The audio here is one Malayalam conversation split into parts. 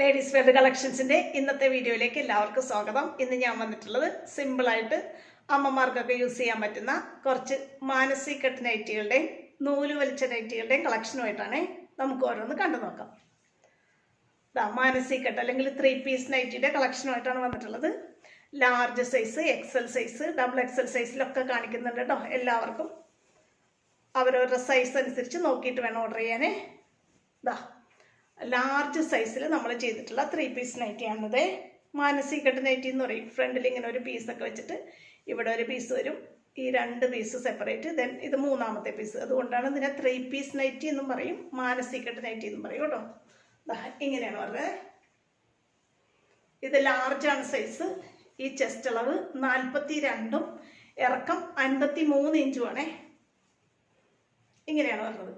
ലേഡീസ് വെയർ കളക്ഷൻസിന്റെ ഇന്നത്തെ വീഡിയോയിലേക്ക് എല്ലാവർക്കും സ്വാഗതം. ഇന്ന് ഞാൻ വന്നിട്ടുള്ളത് സിമ്പിളായിട്ട് അമ്മമാർക്കൊക്കെ യൂസ് ചെയ്യാൻ പറ്റുന്ന കുറച്ച് മാനസി കട്ട് നൈറ്റികളുടെയും നൂൽ വലിച്ച നൈറ്റികളുടെയും കളക്ഷനുമായിട്ടാണ് നമുക്ക് ഓരോന്ന് കണ്ടു നോക്കാം. ഇതാ മാനസി കട്ട് അല്ലെങ്കിൽ ത്രീ പീസ് നൈറ്റിയുടെ കളക്ഷനുമായിട്ടാണ് വന്നിട്ടുള്ളത്. Large size XL size double XL സൈസിലൊക്കെ കാണിക്കുന്നുണ്ട് കേട്ടോ എല്ലാവർക്കും. അവരവരുടെ സൈസ് അനുസരിച്ച് നോക്കിയിട്ട് വേണം ഓർഡർ ചെയ്യാനേ. ദാ ലാർജ് സൈസിൽ നമ്മൾ ചെയ്തിട്ടുള്ള ത്രീ പീസ് നൈറ്റിയാണിത്. മാനസി കെട്ട് നൈറ്റി എന്ന് പറയും. ഫ്രണ്ടിൽ ഇങ്ങനെ ഒരു പീസൊക്കെ വെച്ചിട്ട് ഇവിടെ ഒരു പീസ് വരും. ഈ രണ്ട് പീസ് സെപ്പറേറ്റ് ദെൻ ഇത് മൂന്നാമത്തെ പീസ് അതുകൊണ്ടാണ് ഇതിനെ ത്രീ പീസ് നൈറ്റി എന്നും പറയും. മാനസി കെട്ട് നൈറ്റി എന്നും പറയും കേട്ടോ. ഇങ്ങനെയാണ് പറഞ്ഞത്. ഇത് ലാർജാണ് സൈസ് ഈ ചെസ്റ്റ് അളവ് നാൽപ്പത്തി രണ്ടും ഇറക്കം അൻപത്തി മൂന്ന് ഇഞ്ചുമാണേ ഇങ്ങനെയാണ് പറഞ്ഞത്.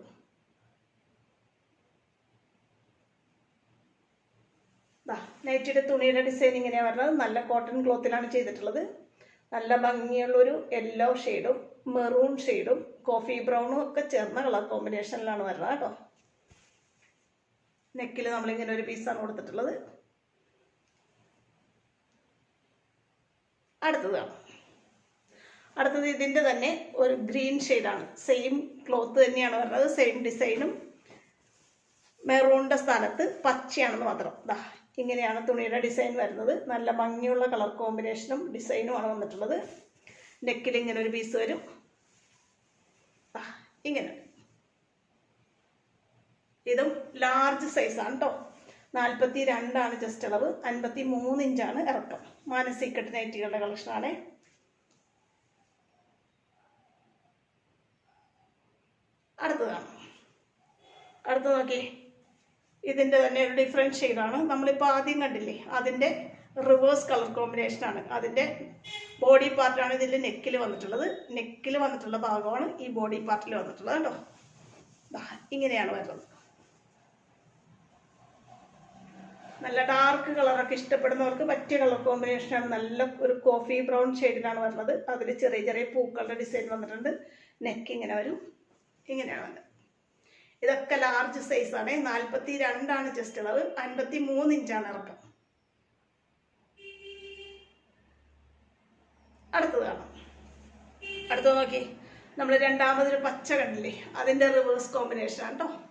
നൈറ്റിയുടെ തുണിയുടെ ഡിസൈൻ ഇങ്ങനെയാണ് പറഞ്ഞത് നല്ല കോട്ടൺ ക്ലോത്തിലാണ് ചെയ്തിട്ടുള്ളത്. നല്ല ഭംഗിയുള്ളൊരു യെല്ലോ ഷെയ്ഡും മെറൂൺ ഷെയ്ഡും കോഫി ബ്രൗണും ഒക്കെ ചേർന്ന കളർ കോമ്പിനേഷനിലാണ് വരുന്നത് കേട്ടോ. നെക്കിൽ നമ്മളിങ്ങനെ ഒരു പീസാണ് കൊടുത്തിട്ടുള്ളത്. അടുത്തതാണ് അടുത്തത് ഇതിന്റെ തന്നെ ഒരു ഗ്രീൻ ഷെയ്ഡാണ് സെയിം ക്ലോത്ത് തന്നെയാണ് വരുന്നത്. സെയിം ഡിസൈനും മെറൂണിന്റെ സ്ഥാനത്ത് പച്ചയാണെന്ന് മാത്രം. ദാ ഇങ്ങനെയാണ് തുണിയുടെ ഡിസൈൻ വരുന്നത്. നല്ല ഭംഗിയുള്ള കളർ കോമ്പിനേഷനും ഡിസൈനുമാണ് വന്നിട്ടുള്ളത്. നെക്കിൽ ഇങ്ങനെ ഒരു പീസ് വരും. ഇങ്ങനെ. ഇതും ലാർജ് സൈസാണ് കേട്ടോ നാൽപ്പത്തി രണ്ടാണ് ജസ്റ്റ് അളവ്. അൻപത്തി മൂന്ന് ഇഞ്ചാണ് ഇറക്കം. മാനസികട്ട് നൈറ്റികളുടെ കളക്ഷനാണ് അടുത്തതാണ്. അടുത്ത നോക്കി ഇതിന്റെ തന്നെ ഒരു ഡിഫറെന്റ് ഷെയ്ഡാണ് നമ്മളിപ്പോൾ ആദ്യം കണ്ടില്ലേ അതിന്റെ റിവേഴ്സ് കളർ കോമ്പിനേഷനാണ് അതിന്റെ ബോഡി പാർട്ടാണ് ഇതിന്റെ നെക്കിൽ വന്നിട്ടുള്ളത്. നെക്കിൽ വന്നിട്ടുള്ള ഭാഗമാണ് ഈ ബോഡി പാർട്ടിൽ വന്നിട്ടുള്ളത് കേട്ടോ ഇങ്ങനെയാണ് വരുന്നത്. നല്ല ഡാർക്ക് കളറൊക്കെ ഇഷ്ടപ്പെടുന്നവർക്ക് പറ്റിയ കളർ കോമ്പിനേഷനാണ് നല്ല ഒരു കോഫി ബ്രൗൺ ഷെയ്ഡിലാണ് വരുന്നത്. അതിൽ ചെറിയ ചെറിയ പൂക്കളുടെ ഡിസൈൻ വന്നിട്ടുണ്ട്. നെക്ക് ഇങ്ങനെ വരും. ഇങ്ങനെയാണ് വരുന്നത്. ഇതൊക്കെ ലാർജ് സൈസ് ആണ്. നാൽപ്പത്തി രണ്ടാണ് ചെസ്റ്റ് അളവ്. അൻപത്തി മൂന്ന് ഇഞ്ചാണ് ഇറക്കം. അടുത്തത് കാണാം. അടുത്തത് നോക്കി. നമ്മൾ രണ്ടാമതൊരു പച്ച കണ്ടില്ലേ? അതിന്റെ റിവേഴ്സ് കോമ്പിനേഷൻ ആണ് കേട്ടോ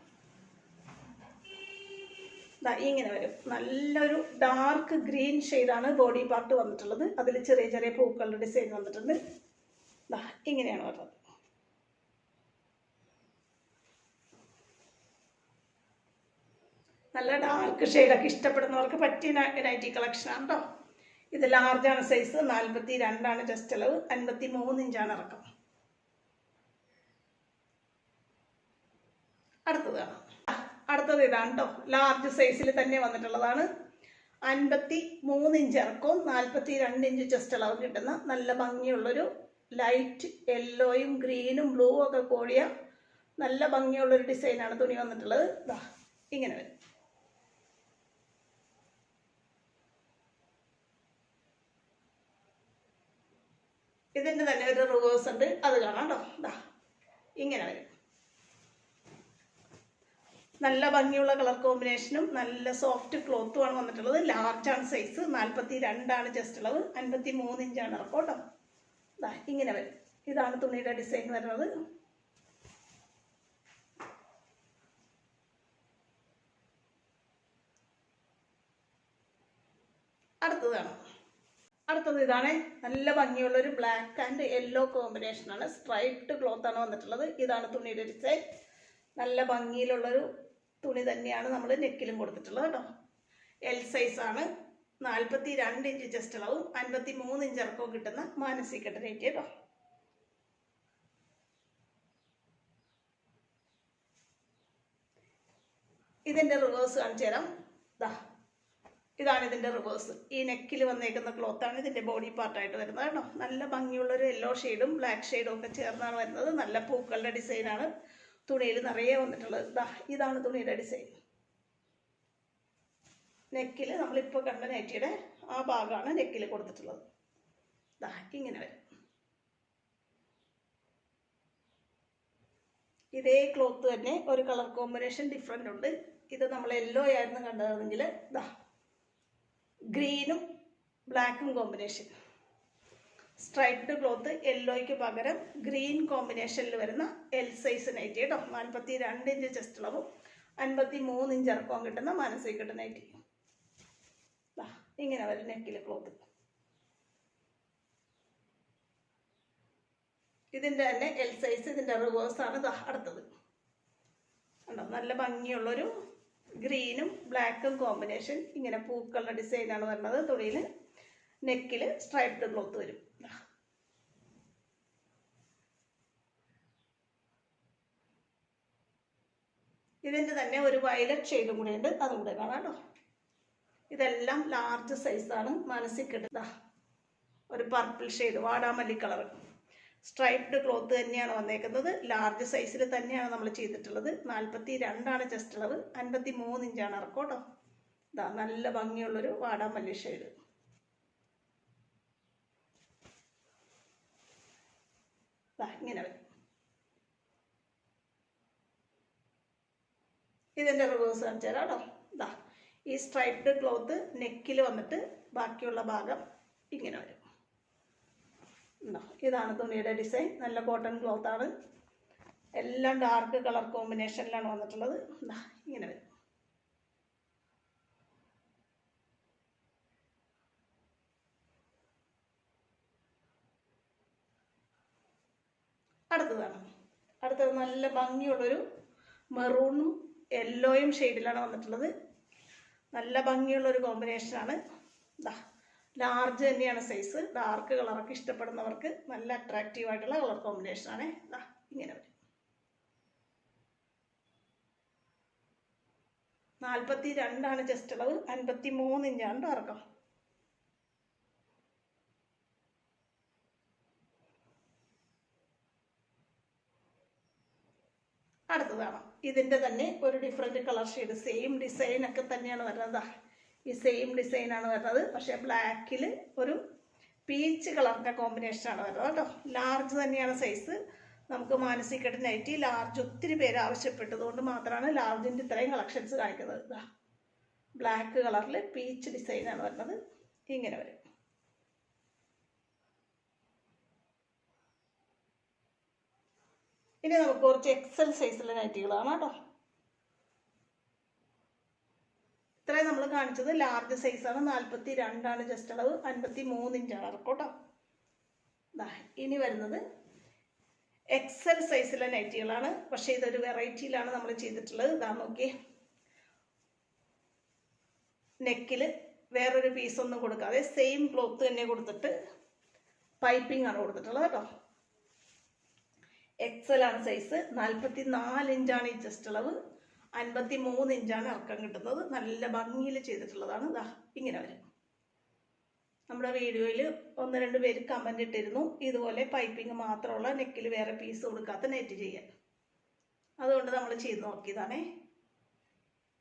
ഇങ്ങനെ വരും. നല്ലൊരു ഡാർക്ക് ഗ്രീൻ ഷെയ്ഡാണ് ബോഡി പാർട്ട് വന്നിട്ടുള്ളത്. അതിൽ ചെറിയ ചെറിയ പൂക്കളുടെ ഡിസൈൻ വന്നിട്ടുണ്ട്. ഇങ്ങനെയാണ് വരുന്നത്. നല്ല ഡാർക്ക് ഷെയ്ഡൊക്കെ ഇഷ്ടപ്പെടുന്നവർക്ക് പറ്റിയ നൈറ്റി കളക്ഷനാണ് കേട്ടോ ഇത് ലാർജാണ് സൈസ് നാൽപ്പത്തി രണ്ടാണ് ജസ്റ്റ് അളവ് അൻപത്തി മൂന്ന് ഇഞ്ചാണ് ഇറക്കം. അടുത്തത് അടുത്തത് ഇതാണ് കേട്ടോ ലാർജ് സൈസിൽ തന്നെ വന്നിട്ടുള്ളതാണ്. അൻപത്തി മൂന്ന് ഇഞ്ച് ഇറക്കവും നാൽപ്പത്തി രണ്ട് ഇഞ്ച് ജസ്റ്റ് അളവ് കിട്ടുന്ന നല്ല ഭംഗിയുള്ളൊരു ലൈറ്റ് യെല്ലോയും ഗ്രീനും ബ്ലൂ ഒക്കെ കൂടിയ നല്ല ഭംഗിയുള്ളൊരു ഡിസൈനാണ് തുണി വന്നിട്ടുള്ളത്. ഇങ്ങനെ വരും. ഇതിന്റെ തന്നെ ഒരു റിവേഴ്സ് ഉണ്ട്. അത് കാണാം കേട്ടോ ദാ ഇങ്ങനെ വരും. നല്ല ഭംഗിയുള്ള കളർ കോമ്പിനേഷനും നല്ല സോഫ്റ്റ് ക്ലോത്തും ആണ് വന്നിട്ടുള്ളത്. ലാർജ് ആണ് സൈസ് നാൽപ്പത്തി രണ്ടാണ് ജസ്റ്റ് ഉള്ളത്. അൻപത്തി മൂന്ന് ഇഞ്ചാണ് ഇറക്കം കേട്ടോ ദാ ഇങ്ങനെ വരും. ഇതാണ് തുണിയുടെ ഡിസൈൻ വരുന്നത്. അടുത്തതാണ് അടുത്തത് ഇതാണ്. നല്ല ഭംഗിയുള്ള ഒരു ബ്ലാക്ക് ആൻഡ് യെല്ലോ കോമ്പിനേഷൻ ആണ്. സ്ട്രൈപ്ഡ് ക്ലോത്ത് ആണ് വന്നിട്ടുള്ളത്. ഇതാണ് തുണിയുടെ ഡിസൈൻ നല്ല ഭംഗിയിലുള്ളൊരു തുണി തന്നെയാണ് നമ്മൾ നെക്കിലും കൊടുത്തിട്ടുള്ളത് കേട്ടോ. എൽ സൈസ് ആണ്. നാൽപ്പത്തി രണ്ട് ഇഞ്ച് ജസ്റ്റ് അളവും അൻപത്തി മൂന്ന് ഇഞ്ച് ഇറക്കവും കിട്ടുന്ന മാനസികട്ട് റേറ്റ് കേട്ടോ. ഇതിന്റെ റിവേഴ്സ് കാണിച്ചു തരാം ദാ. ഇതാണ് ഇതിന്റെ റിവേഴ്സ് ഈ നെക്കിൽ വന്നേക്കുന്ന ക്ലോത്താണ് ഇതിന്റെ ബോഡി പാർട്ടായിട്ട് വരുന്നത് കേട്ടോ. നല്ല ഭംഗിയുള്ളൊരു യെല്ലോ ഷെയ്ഡും ബ്ലാക്ക് ഷെയ്ഡും ഒക്കെ ചേർന്നാണ് വരുന്നത്. നല്ല പൂക്കളുടെ ഡിസൈനാണ് തുണിയിൽ നിറയെ വന്നിട്ടുള്ളത്. ഇതാ ഇതാണ് തുണിയുടെ ഡിസൈൻ നെക്കിൽ നമ്മളിപ്പോൾ കണ്ട നെറ്റിയുടെ ആ ഭാഗമാണ് നെക്കിൽ കൊടുത്തിട്ടുള്ളത്. ഇതാ ഇങ്ങനെ വരും. ഇതേ ക്ലോത്ത് തന്നെ ഒരു കളർ കോമ്പിനേഷൻ ഡിഫറെന്റ് ഉണ്ട്. ഇത് നമ്മൾ യെല്ലോ ആയിരുന്നു കണ്ടതെങ്കിൽ ഇതാ ഗ്രീനും ബ്ലാക്കും കോമ്പിനേഷൻ. സ്ട്രൈപ്ഡ് ക്ലോത്ത് യെല്ലോയ്ക്ക് പകരം ഗ്രീൻ കോമ്പിനേഷനിൽ വരുന്ന എൽ സൈസ് നൈറ്റി കേട്ടോ. നാൽപ്പത്തി രണ്ട് ഇഞ്ച് ചെസ്റ്റ് അളവും അൻപത്തി മൂന്ന് ഇഞ്ച് ഇറക്കവും കിട്ടുന്ന മാനസിക കിട്ടുന്ന നൈറ്റി ഇങ്ങനെ വരും നെക്കിലെ ക്ലോത്ത് ഇതിന്റെ തന്നെ എൽ സൈസ് ഇതിന്റെ റിവേഴ്സ് ആണ് ദാ അടുത്തത്. കണ്ടോ? നല്ല ഭംഗിയുള്ളൊരു ഗ്രീനും ബ്ലാക്കും കോമ്പിനേഷൻ ഇങ്ങനെ പൂക്കളുടെ ഡിസൈനാണ് വരുന്നത് തുണിയിൽ നെക്കിൽ സ്ട്രൈപ്ഡ് ക്ലോത്ത് വരും. ഇതിന്റെ തന്നെ ഒരു വയലറ്റ് ഷെയ്ഡും കൂടെ ഉണ്ട്. അതും കൂടെ കാണാം കേട്ടോ ഇതെല്ലാം ലാർജ് സൈസാണ് മനസ്സിൽ കിട്ടുക ഒരു പർപ്പിൾ ഷെയ്ഡ് വാടാമല്ലി കളർ സ്ട്രൈപ്ഡ് ക്ലോത്ത് തന്നെയാണ് വന്നേക്കുന്നത്. ലാർജ് സൈസിൽ തന്നെയാണ് നമ്മൾ ചെയ്തിട്ടുള്ളത്. നാൽപ്പത്തി രണ്ടാണ് ചെസ്റ്റ് അളവ്. അൻപത്തി മൂന്ന് ഇഞ്ചാണ് ഇറക്കോട്ടോ കേട്ടോ ഇതാ നല്ല ഭംഗിയുള്ളൊരു വാടാമല്ലി ഷെയ്ഡ് ഇങ്ങനെ വരും. ഇതിന്റെ റിവേഴ്സ് കാണിച്ചു തരാം കേട്ടോ ഇതാ ഈ സ്ട്രൈപ്ഡ് ക്ലോത്ത് നെക്കിൽ വന്നിട്ട് ബാക്കിയുള്ള ഭാഗം ഇങ്ങനെ വരും. ഇതാണ് തുണിയുടെ ഡിസൈൻ. നല്ല കോട്ടൺ ക്ലോത്ത് ആണ്. എല്ലാം ഡാർക്ക് കളർ കോമ്പിനേഷനിലാണ് വന്നിട്ടുള്ളത്. എന്താ ഇങ്ങനെ വരും. അടുത്തതാണ് അടുത്തത് നല്ല ഭംഗിയുള്ളൊരു മെറൂണും യെല്ലോയും ഷെയ്ഡിലാണ് വന്നിട്ടുള്ളത്. നല്ല ഭംഗിയുള്ളൊരു കോമ്പിനേഷനാണ്. ഇതാ ലാർജ് തന്നെയാണ് സൈസ് ഡാർക്ക് കളറൊക്കെ ഇഷ്ടപ്പെടുന്നവർക്ക് നല്ല അട്രാക്റ്റീവ് ആയിട്ടുള്ള കളർ കോമ്പിനേഷനാണ് ഇതാ ഇങ്ങനെ വരും. നാൽപ്പത്തി രണ്ടാണ് ചെസ്റ്റ് അളവ്. അൻപത്തി മൂന്ന് ഇഞ്ചാണ് ഇറക്കം അടുത്തതാണ്. ഇതിന്റെ തന്നെ ഒരു different colour shade same design ഒക്കെ തന്നെയാണ് വരുന്നത്. ഈ സെയിം ഡിസൈനാണ് വരുന്നത്. പക്ഷേ ബ്ലാക്കിൽ ഒരു പീച്ച് കളറിന്റെ കോമ്പിനേഷനാണ് വരുന്നത് കേട്ടോ. ലാർജ് തന്നെയാണ് സൈസ് നമുക്ക് മാനസികമായിട്ട് നൈറ്റി ലാർജ് ഒത്തിരി പേര് ആവശ്യപ്പെട്ടതുകൊണ്ട് മാത്രമാണ് ലാർജിന്റെ ഇത്രയും കളക്ഷൻസ് കാണിക്കുന്നത്. ഇതാ ബ്ലാക്ക് കളറിൽ പീച്ച് ഡിസൈനാണ് വരുന്നത്. ഇങ്ങനെ വരും. ഇനി നമുക്ക് കുറച്ച് എക്സൽ സൈസിലെ നൈറ്റികളാണ് കേട്ടോ. ഇത്രയും നമ്മൾ കാണിച്ചത് ലാർജ് സൈസാണ് നാൽപ്പത്തി രണ്ടാണ് ജസ്റ്റ് അളവ്. അൻപത്തി മൂന്ന് ഇഞ്ചാണ് ഇറക്കോട്ടോ ഇനി വരുന്നത് എക്സൽ സൈസിലെ നൈറ്റികളാണ്. പക്ഷേ ഇതൊരു വെറൈറ്റിയിലാണ് നമ്മൾ ചെയ്തിട്ടുള്ളത്. ഇതാ നോക്കിയേ. നെക്കിൽ വേറൊരു പീസൊന്നും കൊടുക്കാതെ സെയിം ക്ലോത്ത് തന്നെ കൊടുത്തിട്ട് പൈപ്പിംഗ് ആണ് കൊടുത്തിട്ടുള്ളത് കേട്ടോ. എക്സൽ ആണ് സൈസ് നാൽപ്പത്തി നാല് ഇഞ്ചാണ് ഈ ചെസ്റ്റ് അളവ്. അൻപത്തി മൂന്ന് ഇഞ്ചാണ് ഇറക്കം കിട്ടുന്നത്. നല്ല ഭംഗിയിൽ ചെയ്തിട്ടുള്ളതാണ്. ഇതാ ഇങ്ങനെ വരും. നമ്മുടെ വീഡിയോയിൽ ഒന്ന് രണ്ട് പേര് കമന്റ് ഇട്ടിരുന്നു. ഇതുപോലെ പൈപ്പിംഗ് മാത്രമുള്ള നെക്കിൽ വേറെ പീസ് കൊടുക്കാത്ത നെറ്റ് ചെയ്യാൻ. അതുകൊണ്ട് നമ്മൾ ചെയ്ത് നോക്കിയതാണേ.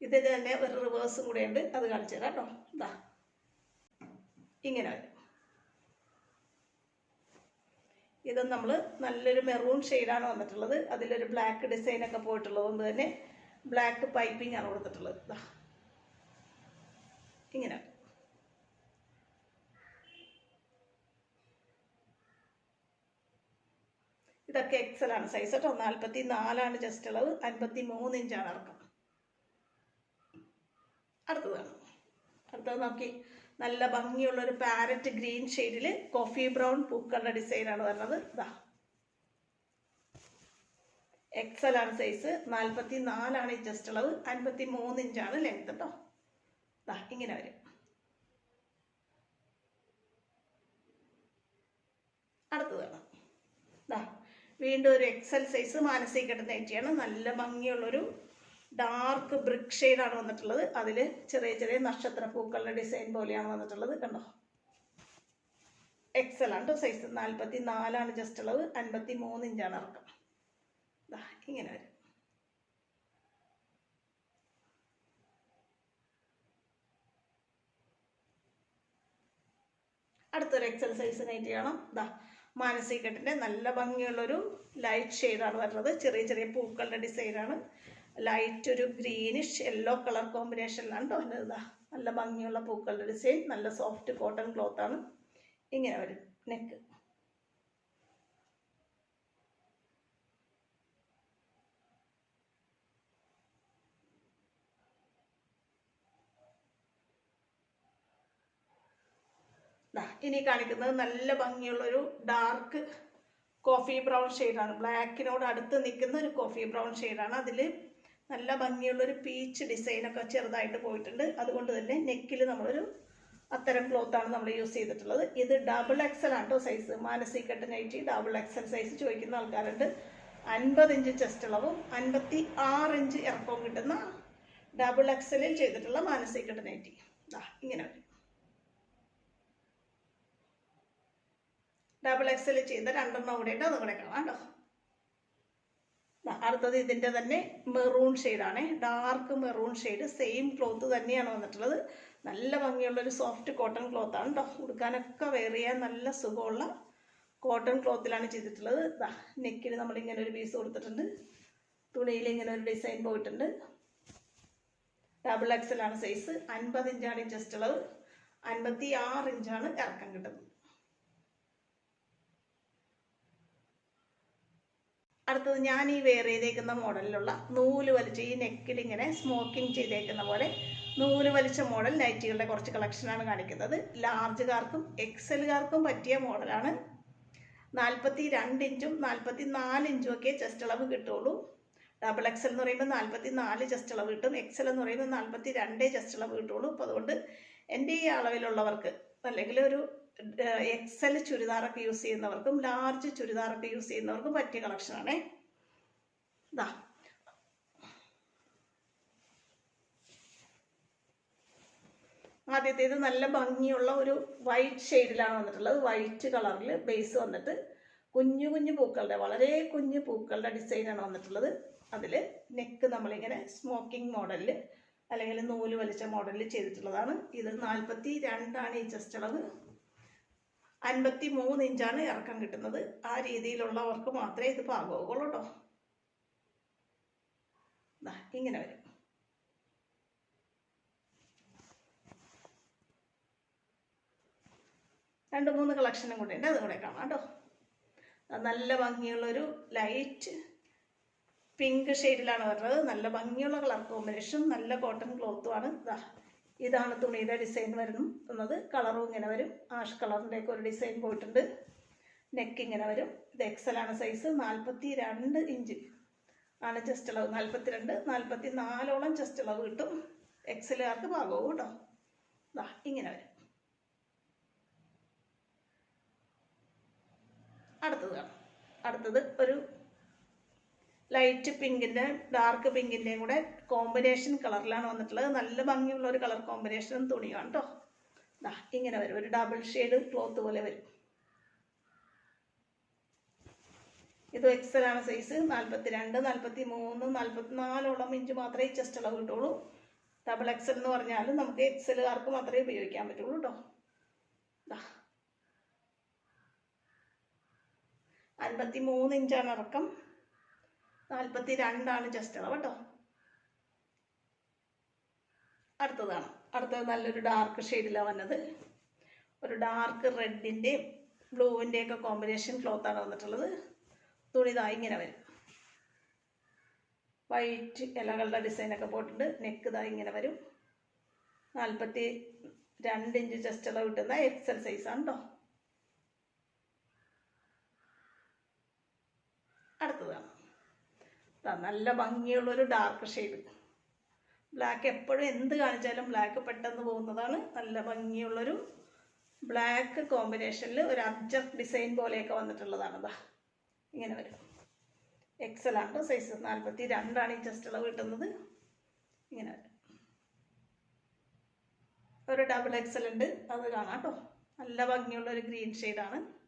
ഇതിൽ തന്നെ ഒരു റിവേഴ്സും കൂടെ ഉണ്ട്. അത് കാണിച്ചു തരാം കേട്ടോ. ഇതാ ഇങ്ങനെ വരും. ഇത് നമ്മൾ നല്ലൊരു മെറൂൺ ഷെയ്ഡാണ് വന്നിട്ടുള്ളത്. അതിലൊരു ബ്ലാക്ക് ഡിസൈൻ ഒക്കെ പോയിട്ടുള്ളത് കൊണ്ട് തന്നെ ബ്ലാക്ക് പൈപ്പിംഗ് ആണ് കൊടുത്തിട്ടുള്ളത്. ഇങ്ങനെ. ഇതൊക്കെ എക്സൽ ആണ്. സൈസ് കേട്ടോ നാൽപ്പത്തി നാലാണ് ജസ്റ്റ് അളവ് അൻപത്തി മൂന്ന് ഇഞ്ചാണ് ഇറക്കം അടുത്തതാണ്. അടുത്തത് നോക്കി. നല്ല ഭംഗിയുള്ള ഒരു പാരറ്റ് ഗ്രീൻ ഷെയ്ഡിൽ കോഫി ബ്രൗൺ പൂക്കളുടെ ഡിസൈനാണ് വരുന്നത്. ഇതാ എക്സൽ ആണ് സൈസ് നാൽപ്പത്തി നാലാണ് ഈ ജസ്റ്റ് അളവ്. അൻപത്തി മൂന്ന് ഇഞ്ചാണ് ലെങ്ത് കേട്ടോ ദാ ഇങ്ങനെ വരും. അടുത്തത് വേണം ദാ വീണ്ടും ഒരു എക്സൽ സൈസ് മാനസിക കിട്ടുന്ന ഏറ്റിയാണ് നല്ല ഭംഗിയുള്ളൊരു ഡാർക്ക് ബ്രിക്ക് ഷെയ്ഡാണ് വന്നിട്ടുള്ളത്. അതിൽ ചെറിയ ചെറിയ നക്ഷത്ര പൂക്കളുടെ ഡിസൈൻ പോലെയാണ് വന്നിട്ടുള്ളത്. കണ്ടോ? എക്സൽ ആണ് സൈസ് നാൽപ്പത്തി നാലാണ് ജസ്റ്റ് അളവ്. അൻപത്തി മൂന്ന് ഇഞ്ചാണ് ഇറക്കം. ഇങ്ങനെ വരും. അടുത്തൊരു എക്സൽ സൈസ് നൈറ്റ് ചെയ്യണം ദാ മാനസികട്ടിന്റെ നല്ല ഭംഗിയുള്ളൊരു ലൈറ്റ് ഷെയ്ഡാണ് വരുന്നത്. ചെറിയ ചെറിയ പൂക്കളുടെ ഡിസൈനാണ് ലൈറ്റ് ഒരു ഗ്രീനിഷ് യെല്ലോ കളർ കോമ്പിനേഷനിലാണ് എന്റെ ഇതാ നല്ല ഭംഗിയുള്ള പൂക്കളുടെ ഡിസൈൻ നല്ല സോഫ്റ്റ് കോട്ടൺ ക്ലോത്ത് ആണ്. ഇങ്ങനെ വരും. നെക്ക് ദാ, ഇനി കാണിക്കുന്നത് നല്ല ഭംഗിയുള്ളൊരു ഡാർക്ക് കോഫി ബ്രൗൺ ഷെയ്ഡാണ് ബ്ലാക്കിനോട് അടുത്ത് നിൽക്കുന്ന ഒരു കോഫി ബ്രൗൺ ഷെയ്ഡാണ് അതിൽ നല്ല ഭംഗിയുള്ളൊരു പീച്ച് ഡിസൈനൊക്കെ ചെറുതായിട്ട് പോയിട്ടുണ്ട്. അതുകൊണ്ട് തന്നെ നെക്കിൽ നമ്മളൊരു അത്തരം ക്ലോത്താണ് നമ്മൾ യൂസ് ചെയ്തിട്ടുള്ളത്. ഇത് ഡബിൾ എക്സൽ ആണ് കേട്ടോ size Manasi cut nighty double XL size ചോദിക്കുന്ന ആൾക്കാരുണ്ട്. അൻപത് ഇഞ്ച് ചെസ്റ്റ് അളവും അൻപത്തി ആറ് ഇഞ്ച് ഇറക്കവും കിട്ടുന്ന ഡബിൾ എക്സലിൽ ചെയ്തിട്ടുള്ള മാനസി കട്ട് നൈറ്റി ഇങ്ങനെ വരും ഡബിൾ എക്സൽ ചെയ്ത രണ്ടെണ്ണം കൂടെ ഉണ്ട്. അതും കൂടെ കാണാം കേട്ടോ. അടുത്തത് ഇതിന്റെ തന്നെ മെറൂൺ ഷെയ്ഡാണ് dark maroon shade same cloth തന്നെയാണ് വന്നിട്ടുള്ളത്. നല്ല ഭംഗിയുള്ളൊരു സോഫ്റ്റ് കോട്ടൺ ക്ലോത്ത് ക്ലോത്താണ് കേട്ടോ. ഉടുക്കാനൊക്കെ വെയർ ചെയ്യാൻ നല്ല സുഖമുള്ള കോട്ടൺ ക്ലോത്തിലാണ് ചെയ്തിട്ടുള്ളത്. ഇതാ നെക്കിന് നമ്മളിങ്ങനെ ഒരു പീസ് കൊടുത്തിട്ടുണ്ട്. തുണിയിൽ ഇങ്ങനെ ഒരു ഡിസൈൻ പോയിട്ടുണ്ട്. ഡബിൾ എക്സൽ ആണ് സൈസ് അൻപത് ഇഞ്ചാണ് ചെസ്റ്റ് ഉള്ളത്. അൻപത്തി ആറ് ഇഞ്ചാണ് ഇറക്കം കിട്ടുന്നത്. അടുത്തത് ഞാൻ ഈ വെയർ ചെയ്തേക്കുന്ന മോഡലിലുള്ള നൂൽ വലിച്ച് ഈ നെക്കിൽ ഇങ്ങനെ സ്മോക്കിംഗ് ചെയ്തേക്കുന്ന പോലെ നൂൽ വലിച്ച മോഡൽ നൈറ്റികളുടെ കുറച്ച് കളക്ഷനാണ് കാണിക്കുന്നത്. ലാർജുകാർക്കും എക്സലുകാർക്കും പറ്റിയ മോഡലാണ് നാൽപ്പത്തി രണ്ട് ഇഞ്ചും നാൽപ്പത്തി നാല് ഇഞ്ചും ഒക്കെ ചെസ്റ്റ് അളവ് കിട്ടുള്ളൂ. ഡബിൾ എക്സൽ എന്ന് പറയുമ്പോൾ നാൽപ്പത്തി നാല് ചെസ്റ്റ് അളവ് കിട്ടും. എക്സൽ എന്ന് പറയുമ്പോൾ നാൽപ്പത്തി രണ്ടേ ചെസ്റ്റ് അളവ് കിട്ടുള്ളൂ. അപ്പോൾ അതുകൊണ്ട് എന്റെ ഈ അളവിലുള്ളവർക്ക് അല്ലെങ്കിൽ ഒരു എക്സൽ ചുരിദാറൊക്കെ യൂസ് ചെയ്യുന്നവർക്കും ലാർജ് ചുരിദാറൊക്കെ യൂസ് ചെയ്യുന്നവർക്കും പറ്റിയ കളക്ഷനാണേ ഇതാ ആദ്യത്തേത് നല്ല ഭംഗിയുള്ള ഒരു വൈറ്റ് ഷെയ്ഡിലാണ് വന്നിട്ടുള്ളത്. വൈറ്റ് കളറിൽ ബേസ് വന്നിട്ട് കുഞ്ഞു കുഞ്ഞു പൂക്കളുടെ വളരെ കുഞ്ഞു പൂക്കളുടെ ഡിസൈനാണ് വന്നിട്ടുള്ളത്. അതിൽ നെക്ക് നമ്മളിങ്ങനെ സ്മോക്കിംഗ് മോഡലിൽ അല്ലെങ്കിൽ നൂൽ വലിച്ച മോഡലിൽ ചെയ്തിട്ടുള്ളതാണ്. ഇത് നാൽപ്പത്തി രണ്ടാണ് ഈ ചെസ്റ്റ് അളവ് അൻപത്തി മൂന്ന് ഇഞ്ചാണ് ഇറക്കം കിട്ടുന്നത്. ആ രീതിയിലുള്ളവർക്ക് മാത്രമേ ഇത് പാകമാകുള്ളൂ കേട്ടോ. ഇങ്ങനെ വരും. രണ്ട് മൂന്ന് കളക്ഷനും കൂടെ ഉണ്ട്. അതും കൂടെ കാണാം കേട്ടോ. നല്ല ഭംഗിയുള്ളൊരു ലൈറ്റ് പിങ്ക് ഷെയ്ഡിലാണ് വരുന്നത്. നല്ല ഭംഗിയുള്ള കളർ കോമ്പിനേഷൻ. നല്ല കോട്ടൺ ക്ലോത്തുമാണ് ഇതാ ഇതാണ് തുണിയുടെ ഡിസൈൻ വരുന്നത് കളറും ഇങ്ങനെ വരും. ആഷ് കളറിന്റെ ഒക്കെ ഒരു ഡിസൈൻ പോയിട്ടുണ്ട്. നെക്ക് ഇങ്ങനെ വരും. ഇത് എക്സലാണ് സൈസ് നാൽപ്പത്തി രണ്ട് ഇഞ്ച് ആണ് ചെസ്റ്റ് അളവ്. നാൽപ്പത്തി രണ്ട് നാൽപ്പത്തി നാലോളം ചെസ്റ്റ് അളവ് കിട്ടും എക്സലുകാർക്ക് പാകവും കേട്ടോ. ദാ ഇങ്ങനെ വരും. അടുത്തത് കാണാം. അടുത്തത് ഒരു ലൈറ്റ് പിങ്കിന്റെ ഡാർക്ക് പിങ്കിന്റെയും കൂടെ കോമ്പിനേഷൻ കളറിലാണ് വന്നിട്ടുള്ളത്. നല്ല ഭംഗിയുള്ള ഒരു കളർ കോമ്പിനേഷനും തുണിയാണ് കേട്ടോ ദാ ഇങ്ങനെ വരും. ഒരു ഡബിൾ ഷെയ്ഡ് ക്ലോത്ത് പോലെ വരും. ഇത് എക്സൽ ആണ് സൈസ് നാൽപ്പത്തി രണ്ട് നാൽപ്പത്തി മൂന്ന് നാൽപ്പത്തി നാലോളം ഇഞ്ച് മാത്രമേ ചെസ്റ്റ് അളവ് കിട്ടുള്ളൂ ഡബിൾ എക്സൽ എന്ന് പറഞ്ഞാൽ നമുക്ക് എക്സലുകാർക്ക് മാത്രമേ ഉപയോഗിക്കാൻ പറ്റുള്ളൂ കേട്ടോ അൻപത്തി മൂന്ന് ഇഞ്ചാണ് ഇറക്കം. നാൽപ്പത്തി രണ്ടാണ് ജസ്റ്റ് അളവ് കേട്ടോ അടുത്തതാണ്. അടുത്തത് നല്ലൊരു ഡാർക്ക് ഷെയ്ഡിലാണ് വന്നത്. ഒരു ഡാർക്ക് റെഡിന്റെയും ബ്ലൂവിന്റെയും ഒക്കെ കോമ്പിനേഷൻ ക്ലോത്താണ് വന്നിട്ടുള്ളത്. തുണി ഇങ്ങനെ വരും. വൈറ്റ് ഇലകളുടെ ഡിസൈനൊക്കെ പോയിട്ടുണ്ട്. നെക്ക് ഇതാ ഇങ്ങനെ വരും. നാൽപ്പത്തി രണ്ട് ഇഞ്ച് ജസ്റ്റ് അളവ് കിട്ടുന്ന എക്സൽ സൈസാണ് കേട്ടോ അടുത്തതാണ് ദാ ഭംഗിയുള്ള ഒരു ഡാർക്ക് ഷെയ്ഡ് ബ്ലാക്ക് എപ്പോഴും എന്ത് കാണിച്ചാലും ബ്ലാക്ക് പെട്ടെന്ന് പോകുന്നതാണ് നല്ല ഭംഗിയുള്ളൊരു ബ്ലാക്ക് കോമ്പിനേഷനിൽ ഒരു അബ്ജക്ട് ഡിസൈൻ പോലെയൊക്കെ വന്നിട്ടുള്ളതാണ് ഇതാ ഇങ്ങനെ വരും. എക്സലാണ് സൈസ് നാൽപ്പത്തി രണ്ടാണ് ഈ ചെസ്റ്റ് അളവ് കിട്ടുന്നത്. ഇങ്ങനെ വരും. ഒരു ഡബിൾ എക്സൽ ഉണ്ട്. അത് കാണാം കേട്ടോ. നല്ല ഭംഗിയുള്ള ഒരു ഗ്രീൻ ഷെയ്ഡാണ്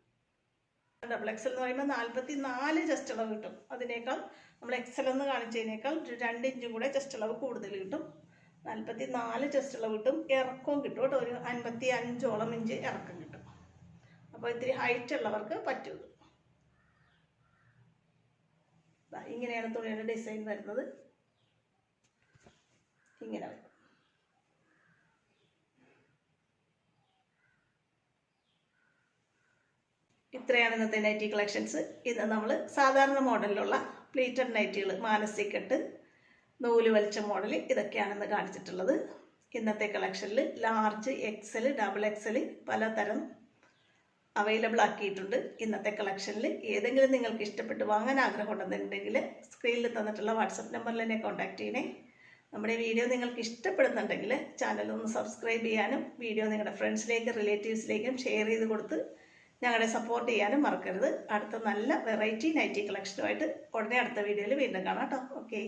ഡബിൾ എക്സൽ എന്ന് പറയുമ്പോൾ നാൽപ്പത്തി നാല് ചെസ്റ്റ് അളവ് കിട്ടും. അതിനേക്കാൾ നമ്മൾ എക്സൽ എന്ന് കാണിച്ചതിനേക്കാൾ രണ്ട് ഇഞ്ചും കൂടെ ചെസ്റ്റ് അളവ് കൂടുതൽ കിട്ടും. നാൽപ്പത്തി നാല് ചെസ്റ്റ് അളവ് കിട്ടും. ഇറക്കവും കിട്ടും കേട്ടോ. ഒരു അൻപത്തി അഞ്ചോളം ഇഞ്ച് ഇറക്കം കിട്ടും. അപ്പോൾ ഇത്തിരി ഹൈറ്റ് ഉള്ളവർക്ക് പറ്റും ഇങ്ങനെയാണ് തുണിയുടെ ഡിസൈൻ വരുന്നത്. ഇങ്ങനെ ഇത്രയാണ് ഇന്നത്തെ നൈറ്റി കളക്ഷൻസ് ഇന്ന് നമ്മൾ സാധാരണ മോഡലിലുള്ള പ്ലീറ്റഡ് നൈറ്റികൾ മാനസികട്ട് നൂൽ വലിച്ച മോഡൽ ഇതൊക്കെയാണെന്ന് കാണിച്ചിട്ടുള്ളത്. ഇന്നത്തെ കളക്ഷനിൽ ലാർജ് എക്സൽ ഡബിൾ എക്സൽ പലതരം അവൈലബിൾ ആക്കിയിട്ടുണ്ട്. ഇന്നത്തെ കളക്ഷനിൽ ഏതെങ്കിലും നിങ്ങൾക്ക് ഇഷ്ടപ്പെട്ട് വാങ്ങാൻ ആഗ്രഹം ഉണ്ടെന്നുണ്ടെങ്കിൽ സ്ക്രീനിൽ തന്നിട്ടുള്ള വാട്സപ്പ് നമ്പറിൽ എന്നെ കോൺടാക്ട് ചെയ്യണേ. നമ്മുടെ വീഡിയോ നിങ്ങൾക്ക് ഇഷ്ടപ്പെടുന്നുണ്ടെങ്കിൽ ചാനൽ ഒന്ന് സബ്സ്ക്രൈബ് ചെയ്യാനും വീഡിയോ നിങ്ങളുടെ ഫ്രണ്ട്സിലേക്കും റിലേറ്റീവ്സിലേക്കും ഷെയർ ചെയ്ത് കൊടുത്ത് ഞങ്ങളെ സപ്പോർട്ട് ചെയ്യാനും മറക്കരുത്. അടുത്ത നല്ല വെറൈറ്റി നൈറ്റി കളക്ഷനുമായിട്ട് ഉടനെ അടുത്ത വീഡിയോയിൽ വീണ്ടും കാണാം കേട്ടോ. ഓക്കെ